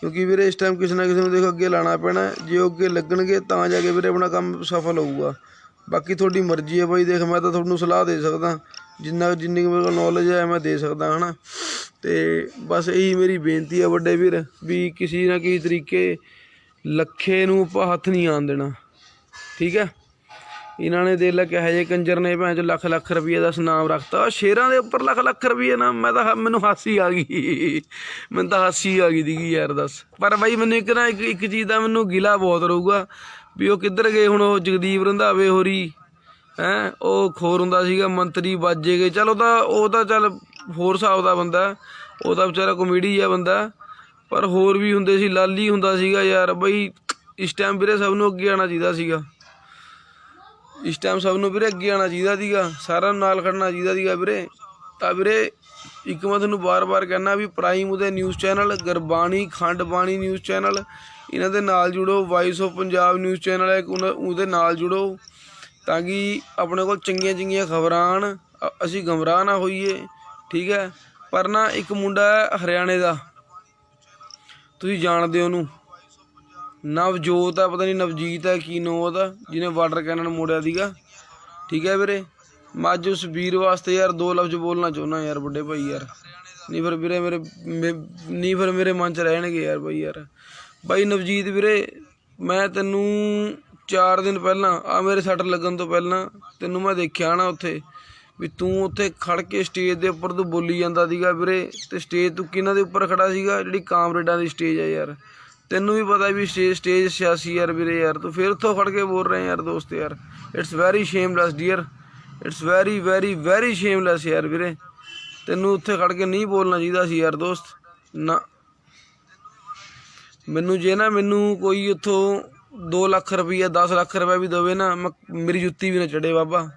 ਕਿਉਂਕਿ ਵੀਰੇ ਇਸ ਟਾਈਮ ਕਿਸੇ ਨਾ ਕਿਸੇ ਨੂੰ ਦੇਖੋ ਅੱਗੇ ਲਾਣਾ ਪੈਣਾ ਜੇ ਉਹ ਅੱਗੇ ਲੱਗਣਗੇ ਤਾਂ ਜਾ ਕੇ ਵੀਰੇ ਆਪਣਾ ਕੰਮ ਸਫਲ ਹੋਊਗਾ। ਬਾਕੀ ਤੁਹਾਡੀ ਮਰਜ਼ੀ ਹੈ ਬਾਈ, ਦੇਖ ਮੈਂ ਤਾਂ ਤੁਹਾਨੂੰ ਸਲਾਹ ਦੇ ਸਕਦਾ। ਜਿੰਨਾ ਜਿੰਨੀ ਕੁ ਮੇਰੇ ਕੋਲ ਨੌਲੇਜ ਹੈ, ਮੈਂ ਦੇ ਸਕਦਾ, ਹਨਾ। ਤੇ ਬਸ ਇਹੀ ਮੇਰੀ ਬੇਨਤੀ ਹੈ ਵੱਡੇ ਵੀਰ, ਵੀ ਕਿਸੇ ਨਾ ਕਿਸੇ ਤਰੀਕੇ ਲੱਖੇ ਨੂੰ ਆਪਾਂ ਹੱਥ ਨਹੀਂ ਆਣ ਦੇਣਾ। ਠੀਕ ਹੈ? ਇਹਨਾਂ ਨੇ ਦੇ ਲਾ ਕਿਹੋ ਜਿਹੇ ਕੰਜਰ ਨੇ ਭੈਣ ਚ ਲੱਖ ਲੱਖ ਰੁਪਏ ਦਾ ਸੁਨਾਮ ਰੱਖਤਾ। ਸ਼ੇਰਾਂ ਦੇ ਉੱਪਰ ਲੱਖ ਲੱਖ ਰੁਪਏ ਨਾ, ਮੈਂ ਤਾਂ ਹ- ਮੈਨੂੰ ਹਾਸੀ ਆ ਗਈ। ਮੈਨੂੰ ਤਾਂ ਹਾਸੀ ਆ ਗਈ ਦੀਗੀ ਯਾਰ, ਦੱਸ। ਪਰ ਬਾਈ ਮੈਨੂੰ ਇੱਕ ਨਾ ਇੱਕ ਚੀਜ਼ ਦਾ ਮੈਨੂੰ ਗਿਲਾ ਬਹੁਤ ਰਹੂਗਾ, ਵੀ ਉਹ ਕਿੱਧਰ ਗਏ ਹੁਣ ਉਹ ਜਗਦੀਪ ਰੰਧਾਵੇ ਹੋਰੀ, ਹੈ? ਉਹ ਖੋਰ ਹੁੰਦਾ ਸੀਗਾ, ਮੰਤਰੀ ਬਾਜੇ ਗਏ। ਚਲ ਉਹ ਤਾਂ ਉਹ ਤਾਂ ਚੱਲ ਹੋਰ ਹਿਸਾਬ ਦਾ ਬੰਦਾ, ਉਹ ਤਾਂ ਵਿਚਾਰਾ ਕਮੇਡੀ ਆ ਬੰਦਾ। ਪਰ ਹੋਰ ਵੀ ਹੁੰਦੇ ਸੀ, ਲਾਲੀ ਹੁੰਦਾ ਸੀਗਾ ਯਾਰ। ਬਈ ਇਸ ਟਾਈਮ ਵੀਰੇ ਸਭ ਨੂੰ ਅੱਗੇ ਆਉਣਾ ਚਾਹੀਦਾ ਸੀਗਾ। ਇਸ ਟਾਈਮ ਸਭ ਨੂੰ ਵੀਰੇ ਅੱਗੇ ਆਉਣਾ ਚਾਹੀਦਾ ਸੀਗਾ। ਸਾਰਿਆਂ ਨੂੰ ਨਾਲ ਖੜਨਾ ਚਾਹੀਦਾ ਸੀਗਾ ਵੀਰੇ। ਤਾਂ ਵੀਰੇ, ਇੱਕ ਮੈਂ ਤੁਹਾਨੂੰ ਬਾਰ-ਬਾਰ ਕਹਿਣਾ ਵੀ ਪ੍ਰਾਈਮ ਉਹਦੇ ਨਿਊਜ਼ ਚੈਨਲ ਗੁਰਬਾਣੀ ਖੰਡ ਬਾਣੀ ਨਿਊਜ਼ ਚੈਨਲ ਇਹਨਾਂ ਦੇ ਨਾਲ ਜੁੜੋ। Voice of Punjab news channel ਹੈ, ਇੱਕ ਉਹਦੇ ਨਾਲ ਜੁੜੋ। ਤਾਂ ਕਿ ਆਪਣੇ ਕੋਲ ਚੰਗੀਆਂ ਚੰਗੀਆਂ ਖਬਰਾਂ ਆਣ ਅਸੀਂ ਗਮਰਾਹ ਨਾ ਹੋਈਏ, ਠੀਕ ਹੈ? ਪਰ ਨਾ ਇੱਕ ਮੁੰਡਾ ਹੈ ਹਰਿਆਣੇ ਦਾ। ਤੁਸੀਂ ਜਾਣਦੇ ਹੋ ਉਹਨੂੰ। ਨਵਜੋਤ ਆ, ਪਤਾ ਨਹੀਂ ਨਵਜੀਤ ਹੈ ਕੀ ਨਾਂ ਉਹਦਾ, ਜਿਹਨੇ ਵਾਟਰ ਕੈਨਨ ਮੋੜਿਆ ਸੀਗਾ। ਠੀਕ ਹੈ ਵੀਰੇ? ਮੈਂ ਅੱਜ ਉਸ ਵੀਰ ਵਾਸਤੇ ਯਾਰ ਦੋ ਲਫ਼ਜ਼ ਬੋਲਣਾ ਚਾਹੁੰਦਾ ਯਾਰ ਵੱਡੇ ਭਾਈ ਯਾਰ। ਨਹੀਂ ਫਿਰ ਵੀਰੇ ਮੇਰੇ, ਮੇ- ਨਹੀਂ ਫਿਰ ਮੇਰੇ ਮਨ 'ਚ ਰਹਿਣਗੇ ਯਾਰ ਬਾਈ ਯਾਰ। ਬਾਈ ਨਵਜੀਤ ਵੀਰੇ, ਮੈਂ ਤੈਨੂੰ 4 ਦਿਨ ਪਹਿਲਾਂ, ਆ ਮੇਰੇ ਸੱਟ ਲੱਗਣ ਤੋਂ ਪਹਿਲਾਂ ਤੈਨੂੰ ਮੈਂ ਦੇਖਿਆ ਨਾ ਉੱਥੇ, ਵੀ ਤੂੰ ਉੱਥੇ ਖੜ ਕੇ ਸਟੇਜ ਦੇ ਉੱਪਰ ਤੂੰ ਬੋਲੀ ਜਾਂਦਾ ਸੀਗਾ ਵੀਰੇ, ਤੇ ਸਟੇਜ ਤੂੰ ਕਿਹਨਾਂ ਦੇ ਉੱਪਰ ਖੜਾ ਸੀਗਾ, ਜਿਹੜੀ ਕਾਮਰੇਡਾਂ ਦੀ ਸਟੇਜ ਹੈ ਯਾਰ। ਤੈਨੂੰ ਵੀ ਪਤਾ ਵੀ ਸਟੇਜ ਸਟੇਜ ਸਿਆਸੀ ਯਾਰ ਵੀਰੇ ਯਾਰ, ਤੂੰ ਫਿਰ ਉੱਥੋਂ ਖੜ ਕੇ ਬੋਲ ਰਹੇ ਯਾਰ ਦੋਸਤ ਯਾਰ। It's very shameless dear it's very very very shameless ਯਾਰ ਵੀਰੇ। ਤੈਨੂੰ ਉੱਥੇ ਖੜ ਕੇ ਨਹੀਂ ਬੋਲਣਾ ਚਾਹੀਦਾ ਸੀ ਯਾਰ ਦੋਸਤ। ਨਾ। ਮੈਨੂੰ ਜੇ ਨਾ ਮੈਨੂੰ ਕੋਈ ਉੱਥੋਂ 2 ਲੱਖ ਰੁਪਈਆ 10 ਲੱਖ ਰੁਪਏ ਵੀ ਦੇਵੇ ਨਾ, ਮੈਂ- ਮੇਰੀ ਜੁੱਤੀ ਵੀ ਨਾ ਚੜੇ ਬਾਬਾ।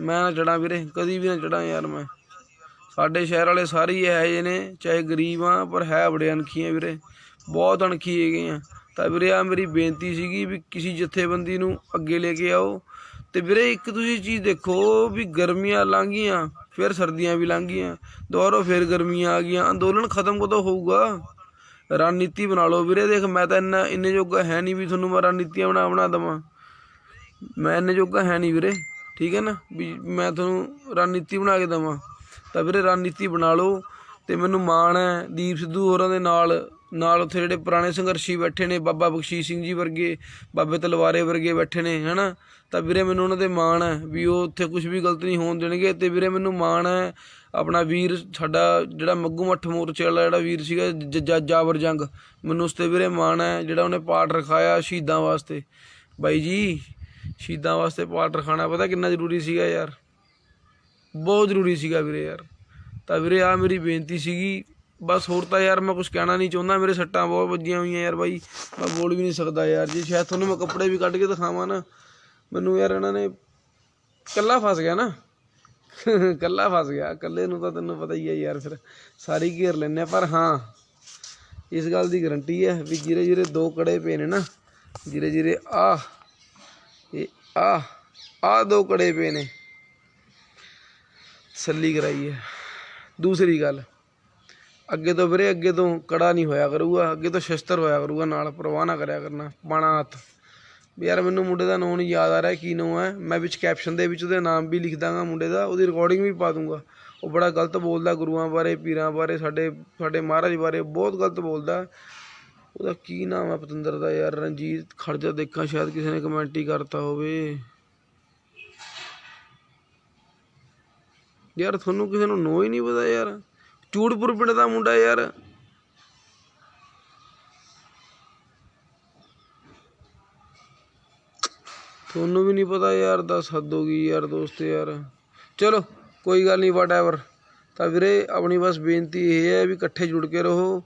ਮੈਂ ਨਾ ਚੜਾਂ ਵੀਰੇ, ਕਦੀ ਵੀ ਨਾ ਚੜਾਂ ਯਾਰ ਮੈਂ। ਸਾਡੇ ਸ਼ਹਿਰ ਵਾਲੇ ਸਾਰੇ ਹੀ ਇਹੋ ਜਿਹੇ ਨੇ, ਚਾਹੇ ਗਰੀਬ ਆ, ਪਰ ਹੈ ਬੜੇ ਅਣਖੀ ਆ ਵੀਰੇ। ਬਹੁਤ ਅਣਖੀ ਹੈਗੇ ਆ। ਤਾਂ ਵੀਰੇ ਆ ਮੇਰੀ ਬੇਨਤੀ ਸੀਗੀ ਵੀ ਕਿਸੇ ਜਥੇਬੰਦੀ ਨੂੰ ਅੱਗੇ ਲੈ ਕੇ ਆਓ। ਤੇ ਵੀਰੇ ਇੱਕ ਤੁਸੀਂ ਚੀਜ਼ ਦੇਖੋ ਵੀ ਗਰਮੀਆਂ ਲੰਘ ਗਈਆਂ ਫਿਰ ਸਰਦੀਆਂ ਵੀ ਲੰਘ ਗਈਆਂ ਦੁਬਾਰਾ ਫਿਰ ਗਰਮੀਆਂ ਆ ਗਈਆਂ। ਅੰਦੋਲਨ ਖਤਮ ਕਦੋਂ ਹੋਊਗਾ? ਰਣਨੀਤੀ ਬਣਾ ਲਓ ਵੀਰੇ। ਦੇਖ, ਮੈਂ ਤਾਂ ਇੰਨਾ, ਇੰਨੇ ਜੋਗਾ ਹੈ ਨਹੀਂ ਵੀ ਤੁਹਾਨੂੰ ਮੈਂ ਰਣਨੀਤੀਆਂ ਬਣਾ ਬਣਾ ਦਵਾਂ। ਮੈਂ ਇੰਨੇ ਜੋਗਾ ਹੈ ਨਹੀਂ ਵੀਰੇ। ਠੀਕ ਹੈ ਨਾ? ਵੀ ਮੈਂ ਤੁਹਾਨੂੰ ਰਣਨੀਤੀ ਬਣਾ ਕੇ ਦਵਾਂ। ਤਾਂ ਵੀਰੇ ਰਣਨੀਤੀ ਬਣਾ ਲਓ। ਤੇ ਮੈਨੂੰ ਮਾਣ ਹੈ ਦੀਪ ਸਿੱਧੂ ਹੋਰਾਂ ਦੇ ਨਾਲ ਨਾਲ ਉੱਥੇ ਜਿਹੜੇ ਪੁਰਾਣੇ ਸੰਘਰਸ਼ੀ ਬੈਠੇ ਨੇ, ਬਾਬਾ ਬਖਸ਼ੀਸ਼ ਸਿੰਘ ਜੀ ਵਰਗੇ, ਬਾਬੇ ਤਲਵਾਰੇ ਵਰਗੇ ਬੈਠੇ ਨੇ, ਹਨਾ? ਤਾਂ ਵੀਰੇ ਮੈਨੂੰ ਉਹਨਾਂ ਦੇ ਮਾਣ ਹੈ ਵੀ ਉਹ ਉੱਥੇ ਕੁਝ ਵੀ ਗਲਤ ਨਹੀਂ ਹੋਣ ਦੇਣਗੇ ਤੇ ਵੀਰੇ ਮੈਨੂੰ ਮਾਣ ਹੈ ਆਪਣਾ ਵੀਰ ਸਾਡਾ ਜਿਹੜਾ ਮੱਗੂ ਮੱਠ ਮੋਰਚੇ ਵਾਲਾ ਜਿਹੜਾ ਵੀਰ ਸੀਗਾ, ਜ- ਜ- ਜਾਬਰ ਜੰਗ। ਮੈਨੂੰ ਉਸ ਤੇ ਵੀਰੇ ਮਾਣ ਹੈ ਜਿਹੜਾ ਉਹਨੇ ਪਾਠ ਰਖਾਇਆ ਸ਼ਹੀਦਾਂ ਵਾਸਤੇ। ਬਾਈ ਜੀ, ਸ਼ਹੀਦਾਂ ਵਾਸਤੇ ਪਾਠ ਰਖਾਣਾ ਪਤਾ ਕਿੰਨਾ ਜ਼ਰੂਰੀ ਸੀਗਾ ਯਾਰ? ਬਹੁਤ ਜ਼ਰੂਰੀ ਸੀਗਾ ਵੀਰੇ ਯਾਰ। ਤਾਂ ਵੀਰੇ ਆ ਮੇਰੀ ਬੇਨਤੀ ਸੀਗੀ ਬਸ ਹੋਰ ਤਾਂ ਯਾਰ ਮੈਂ ਕੁਝ ਕਹਿਣਾ ਨਹੀਂ ਚਾਹੁੰਦਾ, ਮੇਰੇ ਸੱਟਾਂ ਬਹੁਤ ਵੱਜੀਆਂ ਹੋਈਆਂ ਯਾਰ ਬਾਈ। ਮੈਂ ਬੋਲ ਵੀ ਨਹੀਂ ਸਕਦਾ ਯਾਰ, ਜੀ ਸ਼ਾਇਦ ਤੁਹਾਨੂੰ ਮੈਂ ਕੱਪੜੇ ਵੀ ਕੱਢ ਕੇ ਦਿਖਾਵਾਂ ਨਾ, ਮੈਨੂੰ ਯਾਰ ਇਹਨਾਂ ਨੇ ਕੱਲਾ ਫਸ ਗਿਆ ਨਾ। ਕੱਲਾ ਫਸ ਗਿਆ ਕੱਲੇ ਨੂੰ ਤਾਂ ਤੈਨੂੰ ਪਤਾ ਹੀ ਹੈ ਯਾਰ ਫਿਰ, ਸਾਰੀ ਘੇਰ ਲੈਨੇ ਆ ਪਰ ਹਾਂ, ਇਸ ਗੱਲ ਦੀ ਗਰੰਟੀ ਹੈ ਵੀ ਜਿਹੜੇ ਜਿਹੜੇ ਦੋ ਕੜੇ ਪਏ ਨੇ ਨਾ ਜਿਹੜੇ ਜਿਹੜੇ ਆ ਇਹ ਆ ਆ ਦੋ ਕੜੇ ਪਏ ਨੇ। ਸੱਲੀ ਕਰਾਈ ਹੈ। ਦੂਸਰੀ ਗੱਲ ਅੱਗੇ ਤੋਂ ਵੀਰੇ, ਅੱਗੇ ਤੋਂ ਕੜਾ ਨਹੀਂ ਹੋਇਆ ਕਰੂਗਾ, ਅੱਗੇ ਤੋਂ ਸ਼ਸਤਰ ਹੋਇਆ ਕਰੂਗਾ, ਨਾਲ ਪਰਵਾਹ ਨਾ ਕਰਿਆ ਕਰਨਾ ਬਾਣਾ ਹੱਥ। ਵੀ ਯਾਰ ਮੈਨੂੰ ਮੁੰਡੇ ਦਾ ਨਾਂ ਨਹੀਂ ਯਾਦ ਆ ਰਿਹਾ, ਕੀ ਨਾਂ ਹੈ ਮੈਂ ਵਿੱਚ ਕੈਪਸ਼ਨ ਦੇ ਵਿੱਚ ਉਹਦੇ ਨਾਮ ਵੀ ਲਿਖ ਦਾਂਗਾ ਮੁੰਡੇ ਦਾ, ਉਹਦੀ ਰਿਕਾਰਡਿੰਗ ਵੀ ਪਾ ਦੂੰਗਾ। ਉਹ ਬੜਾ ਗਲਤ ਬੋਲਦਾ ਗੁਰੂਆਂ ਬਾਰੇ, ਪੀਰਾਂ ਬਾਰੇ, ਸਾਡੇ ਸਾਡੇ ਮਹਾਰਾਜ ਬਾਰੇ, ਬਹੁਤ ਗਲਤ ਬੋਲਦਾ। ਉਹਦਾ ਕੀ ਨਾਮ ਹੈ ਪਤੰਦਰ ਦਾ ਯਾਰ, ਰਣਜੀਤ ਖੜਜਾ ਦੇਖਾਂ ਸ਼ਾਇਦ ਕਿਸੇ ਨੇ ਕਮੈਂਟ ਹੀ ਕਰਤਾ ਹੋਵੇ। ਯਾਰ, ਤੁਹਾਨੂੰ ਕਿਸੇ ਨੂੰ ਨੋ ਹੀ ਨਹੀਂ ਪਤਾ ਯਾਰ। ਚੂੜਪੁਰ ਪਿੰਡ ਦਾ ਮੁੰਡਾ ਯਾਰ। ਤੁਹਾਨੂੰ ਵੀ ਨਹੀਂ ਪਤਾ ਯਾਰ, ਦੱਸ ਹੱਦ ਹੋ ਯਾਰ ਦੋਸਤ ਯਾਰ। ਚਲੋ, ਕੋਈ ਗੱਲ ਨਹੀਂ ਵਾਟਐਵਰ ਤਾਂ ਵੀਰੇ, ਆਪਣੀ ਬਸ ਬੇਨਤੀ ਇਹ ਹੈ ਵੀ ਇਕੱਠੇ ਜੁੜ ਕੇ ਰਹੋ।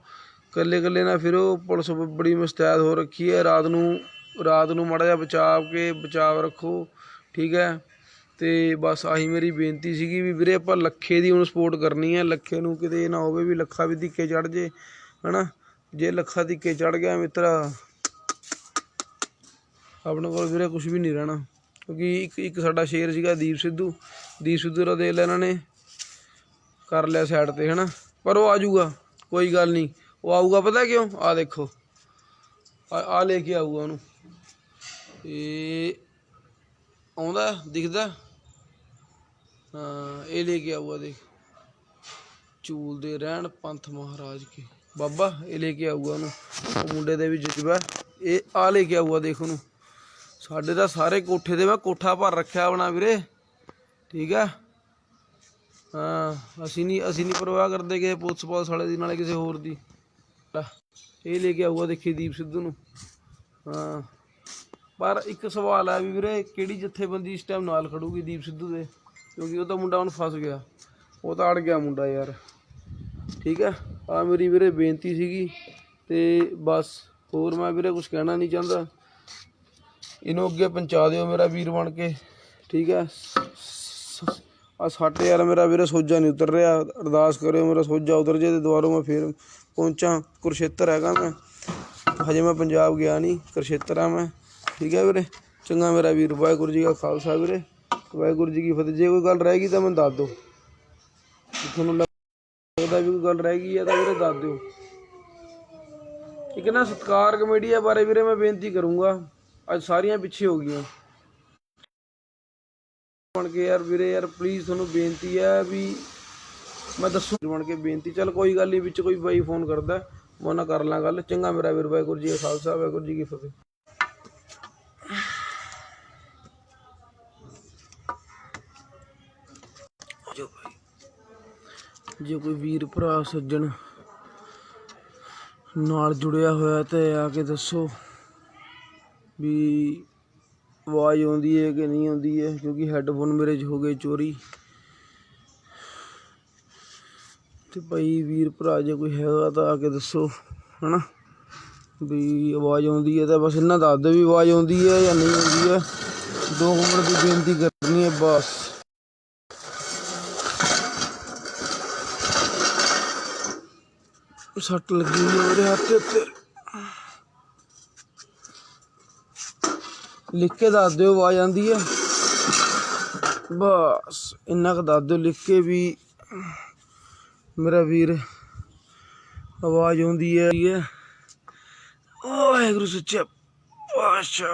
ਇਕੱਲੇ ਇਕੱਲੇ ਨਾ ਫਿਰੋ, ਪੁਲਿਸ ਬੜੀ ਮੁਸਤੈਦ ਹੋ ਰੱਖੀ ਹੈ। ਰਾਤ ਨੂੰ ਰਾਤ ਨੂੰ ਮਾੜਾ ਜਿਹਾ ਬਚਾਵ ਕੇ ਬਚਾਅ ਰੱਖੋ, ਠੀਕ ਹੈ? ਅਤੇ ਬਸ ਆਹੀ ਮੇਰੀ ਬੇਨਤੀ ਸੀਗੀ ਵੀ ਵੀਰੇ ਆਪਾਂ ਲੱਖੇ ਦੀ ਹੁਣ ਸਪੋਰਟ ਕਰਨੀ ਹੈ ਲੱਖੇ ਨੂੰ ਕਿਤੇ ਇਹ ਨਾ ਹੋਵੇ ਵੀ ਲੱਖਾ ਵੀ ਧਿੱਕੇ ਚੜ ਜੇ, ਹਨਾ? ਜੇ ਲੱਖਾ ਧਿੱਕੇ ਚੜ ਗਿਆ ਮਿੱਤਰਾ, ਆਪਣੇ ਕੋਲ ਵੀਰੇ ਕੁਝ ਵੀ ਨਹੀਂ ਰਹਿਣਾ। ਕਿਉਂਕਿ ਇੱਕ ਇੱਕ ਸਾਡਾ ਸ਼ੇਰ ਸੀਗਾ ਦੀਪ ਸਿੱਧੂ ਦੀਪ ਸਿੱਧੂ ਦਾ ਦੇ ਲਿਆ ਇਹਨਾਂ ਨੇ, ਕਰ ਲਿਆ ਸਾਈਡ ਤੇ, ਹਨਾ? ਪਰ ਉਹ ਆ ਜਾਊਗਾ, ਕੋਈ ਗੱਲ ਨਹੀਂ। ਉਹ ਆਊਗਾ ਪਤਾ ਕਿਉਂ? ਆ ਦੇਖੋ। ਆ ਆ ਲੈ ਕੇ ਆਊਗਾ ਉਹਨੂੰ। ਇਹ ਆਉਂਦਾ, ਦਿਖਦਾ? ਹਾਂ, ਇਹ ਲੈ ਕੇ ਆਊਗਾ ਦੇਖ। ਝੂਲਦੇ ਰਹਿਣ ਪੰਥ ਮਹਾਰਾਜ ਕੇ। ਬਾਬਾ, ਇਹ ਲੈ ਕੇ ਆਊਗਾ ਉਹਨੂੰ। ਉਹ ਮੁੰਡੇ ਦੇ ਵੀ ਜਜ਼ਬਾ। ਇਹ ਆ ਲੈ ਕੇ ਆਊਗਾ ਦੇਖ ਉਹਨੂੰ। ਸਾਡੇ ਤਾਂ ਸਾਰੇ ਕੋਠੇ ਦੇ ਮੈਂ ਕੋਠਾ ਭਰ ਰੱਖਿਆ ਬਣਾ ਵੀਰੇ। ਠੀਕ ਆ? ਹਾਂ, ਅਸੀਂ ਨਹੀਂ ਅਸੀਂ ਨਹੀਂ ਪਰਵਾਹ ਕਰਦੇ ਕਿ ਪੁਲਿਸ ਪੁਲਿਸ ਵਾਲੇ ਦੀ, ਨਾਲੇ ਕਿਸੇ ਹੋਰ ਦੀ। ਇਹ ਲੈ ਕੇ ਆਊਗਾ ਦੇਖੀ ਦੀਪ ਸਿੱਧੂ ਨੂੰ। ਹਾਂ। ਪਰ ਇੱਕ ਸਵਾਲ ਹੈ ਵੀ ਵੀਰੇ, ਕਿਹੜੀ ਜਥੇਬੰਦੀ ਇਸ ਟਾਈਮ ਨਾਲ ਖੜੂਗੀ ਦੀਪ ਸਿੱਧੂ ਦੇ? ਕਿਉਂਕਿ ਉਹ ਤਾਂ ਮੁੰਡਾ ਹੁਣ ਫਸ ਗਿਆ। ਉਹ ਤਾਂ ਅੜ ਗਿਆ ਮੁੰਡਾ ਯਾਰ। ਠੀਕ ਹੈ? ਆ ਮੇਰੀ ਵੀਰੇ ਬੇਨਤੀ ਸੀਗੀ ਤੇ ਬਸ, ਹੋਰ ਮੈਂ ਵੀਰੇ ਕੁਝ ਕਹਿਣਾ ਨਹੀਂ ਚਾਹੁੰਦਾ। ਇਹਨੂੰ ਅੱਗੇ ਪਹੁੰਚਾ ਦਿਓ ਮੇਰਾ ਵੀਰ ਬਣ ਕੇ। ਠੀਕ ਹੈ? ਆ ਸੱਟ ਯਾਰ ਮੇਰਾ ਵੀਰੇ ਸੋਜਾ ਨਹੀਂ ਉਤਰ ਰਿਹਾ। ਅਰਦਾਸ ਕਰਿਓ ਮੇਰਾ ਸੋਜਾ ਉਤਰ ਜੇ ਤੇ ਦੁਬਾਰਾ ਮੈਂ ਫੇਰ ਪਹੁੰਚਾਂ। ਕੁਰਸ਼ੇਤਰ ਹੈਗਾ ਮੈਂ। ਹਜੇ ਮੈਂ ਪੰਜਾਬ ਗਿਆ ਨਹੀਂ। ਕੁਰਸ਼ੇਤਰ ਆ ਮੈਂ। ਠੀਕ ਹੈ ਵੀਰੇ? ਚੰਗਾ ਮੇਰਾ ਵੀਰ। ਵਾਹਿਗੁਰੂ ਜੀ ਕਾ ਖਾਲਸਾ ਵੀਰੇ। ਵਾਹਿਗੁਰੂ ਜੀ ਕੀ ਫਤਿਹ। ਜੇ ਕੋਈ ਗੱਲ ਰਹਿ ਗਈ ਤਾਂ ਮੈਨੂੰ ਦੱਸ ਦਿਓ। ਜੇ ਤੁਹਾਨੂੰ ਲੱਗਦਾ ਵੀ ਕੋਈ ਗੱਲ ਰਹਿ ਗਈ ਹੈ ਤਾਂ ਵੀਰੇ ਦੱਸ ਦਿਓ। ਇੱਕ ਨਾ, ਸਤਕਾਰ ਕਮੇਡੀਆ ਬਾਰੇ ਵੀਰੇ ਮੈਂ ਬੇਨਤੀ ਕਰੂੰਗਾ। ਅੱਜ ਸਾਰੀਆਂ ਪਿੱਛੇ ਹੋ ਗਈਆਂ। ਬਣ ਕੇ ਯਾਰ ਵੀਰੇ, ਯਾਰ ਪਲੀਜ਼ ਤੁਹਾਨੂੰ ਬੇਨਤੀ ਹੈ ਵੀ ਮੈਂ ਦੱਸੂ। ਬਣ ਕੇ ਬੇਨਤੀ, ਚੱਲ ਕੋਈ ਗੱਲ ਨਹੀਂ ਵਿੱਚ ਕੋਈ ਬਾਈ ਫੋਨ ਕਰਦਾ। ਮੈਂ ਉਹਨਾਂ ਕਰ ਲਾਂ ਗੱਲ। ਚੰਗਾ ਮੇਰਾ ਵੀਰ, ਵਾਹਿਗੁਰੂ ਜੀ ਕਾ ਖਾਲਸਾ, ਵਾਹਿਗੁਰੂ ਜੀ ਕੀ ਫਤਿਹ। ਜੇ ਕੋਈ ਵੀਰ ਭਰਾ ਸੱਜਣ ਨਾਲ ਜੁੜਿਆ ਹੋਇਆ ਤੇ ਆ ਕੇ ਦੱਸੋ ਵੀ ਆਵਾਜ਼ ਆਉਂਦੀ ਹੈ ਕਿ ਨਹੀਂ ਆਉਂਦੀ ਹੈ, ਕਿਉਂਕਿ ਹੈੱਡਫੋਨ ਮੇਰੇ 'ਚ ਹੋ ਗਏ ਚੋਰੀ। ਤੇ ਭਾਈ ਵੀਰ ਭਰਾ ਜੇ ਕੋਈ ਹੈਗਾ ਤਾਂ ਆ ਕੇ ਦੱਸੋ, ਹਨਾ? ਵੀ ਆਵਾਜ਼ ਆਉਂਦੀ ਹੈ ਤਾਂ ਬਸ ਇਹਨਾਂ ਦੱਸ ਦਿਓ ਵੀ ਆਵਾਜ਼ ਆਉਂਦੀ ਹੈ ਜਾਂ ਨਹੀਂ ਆਉਂਦੀ ਹੈ। ਦੋ ਮਿੰਟ ਦੀ ਬੇਨਤੀ ਕਰਨੀ ਹੈ, ਬਸ। ਸੱਟ ਲੱਗੀ ਹੋਈ ਹੈ ਹੱਥ ਦੇ ਉੱਤੇ। ਲਿਖ ਕੇ ਦੱਸ ਦਿਓ, ਆਵਾਜ਼ ਆਂਦੀ ਹੈ? ਬਸ, ਇੰਨਾ ਕੁ ਦੱਸ ਦਿਓ, ਲਿਖ ਕੇ ਵੀ ਮੇਰਾ ਵੀਰ ਆਵਾਜ਼ ਆਉਂਦੀ ਹੈ। ਇਹ ਵਾਹਿਗੁਰੂ ਸੱਚਾ ਪਾਸ਼ਾ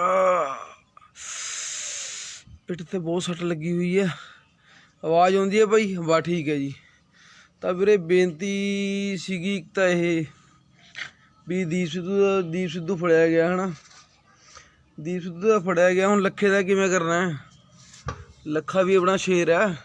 ਪਿੱਠ ਤੇ ਬਹੁਤ ਸੱਟ ਲੱਗੀ ਹੋਈ ਹੈ। ਆਵਾਜ਼ ਆਉਂਦੀ ਹੈ ਭਾਈ ਬਾ ਠੀਕ ਹੈ ਜੀ। ਤਾਂ ਵੀਰੇ ਬੇਨਤੀ ਸੀਗੀ ਇੱਕ ਤਾਂ ਇਹ ਵੀ ਦੀਪ ਸਿੱਧੂ ਦਾ, ਦੀਪ ਸਿੱਧੂ ਫੜਿਆ ਗਿਆ ਹਨਾ। ਦੀਪ ਸਿੱਧੂ ਦਾ ਫੜਿਆ ਗਿਆ, ਹੁਣ ਲੱਖੇ ਦਾ ਕਿਵੇਂ ਕਰਨਾ ਹੈ? ਲੱਖਾ ਵੀ ਆਪਣਾ ਸ਼ੇਰ ਹੈ।